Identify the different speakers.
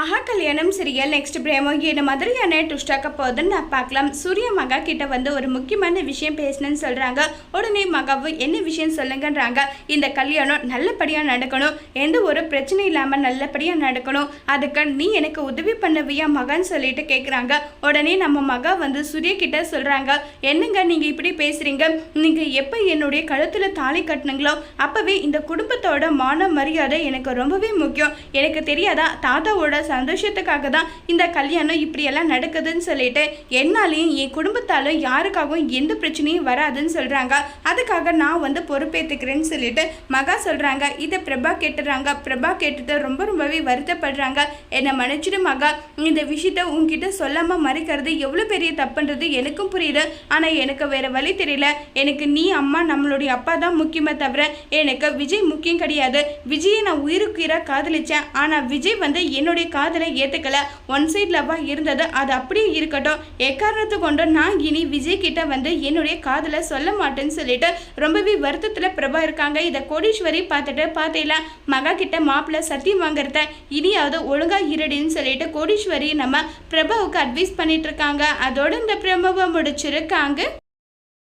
Speaker 1: ஆஹா கல்யாணம் serial next பிரேமோ என்ன மாதிரியான ட்விஸ்டாக்க போகுதுன்னு நான் பார்க்கலாம். சூரிய மகா கிட்ட வந்து ஒரு முக்கியமான விஷயம் பேசணும்னு சொல்றாங்க. உடனே மகாவும் என்ன விஷயம் சொல்லுங்கன்றாங்க. இந்த கல்யாணம் நல்லபடியா நடக்கணும். எந்த ஒரு பிரச்சனை இல்லாம நல்லபடியா நடக்கணும். அதுக்கு நீ எனக்கு உதவி பண்ணவியா மகான்னு சொல்லிட்டு கேட்குறாங்க உடனே நம்ம மகா வந்து சூரிய கிட்ட சொல்றாங்க. என்னங்க நீங்க இப்படி பேசுறீங்க? நீங்க எப்ப என்னுடைய கழுத்துல தாலி கட்டினீங்களோ அப்பவே இந்த குடும்பத்தோட மான மரியாதை எனக்கு ரொம்பவே முக்கியம். எனக்கு தெரியாதா? தாத்தாவோட சந்தோஷத்துக்காக தான் இந்த கல்யாணம் இப்படியெல்லாம் நடக்குதுன்னு சொல்லிட்டு என்னாலையும் என் குடும்பத்தாலும் யாருக்காகவும் எந்த பிரச்சனையும் வராதுன்னு சொல்கிறாங்க அதுக்காக நான் வந்து பொறுப்பேற்றுக்கிறேன்னு சொல்லிட்டு மகா சொல்கிறாங்க இதை பிரபா கேட்டுறாங்க. பிரபா கேட்டுட்டு ரொம்ப ரொம்பவே வருத்தப்படுறாங்க. என்னை மன்னிச்சிடு மகா. இந்த விஷயத்த உங்ககிட்ட சொல்லாமல் மறைக்கிறது எவ்வளோ பெரிய தப்புன்றது எனக்கும் புரியுது. ஆனால் எனக்கு வேறு வழி தெரியல. எனக்கு நீ அம்மா நம்மளுடைய அப்பா தான் முக்கியமே தவிர எனக்கு விஜய் முக்கியம் கிடையாது. விஜயை நான் உயிருக்குயிராக காதலிச்சேன். ஆனால் விஜய் வந்து என்னுடைய காதலை ஏற்றுக்கல ஒன் சைட் லவ்வாக இருந்தது. அது அப்படியே இருக்கட்டும். எக்காரணத்தை கொண்டு நான் இனி விஜய் கிட்ட வந்து என்னுடைய காதலை சொல்ல மாட்டேன்னு சொல்லிட்டு ரொம்பவே வருத்தத்தில் பிரபா இருக்காங்க. இதை கோடீஸ்வரி பார்த்துட்டு பார்த்தீங்களா மகா கிட்ட மாப்பிள்ள சத்தியம் வாங்குறத இனியாவது ஒழுங்காக இருடின்னு சொல்லிட்டு கோடீஸ்வரி நம்ம பிரபாவுக்கு அட்வைஸ் பண்ணிட்டு இருக்காங்க. அதோட இந்த பிரபாவை முடிச்சிருக்காங்க.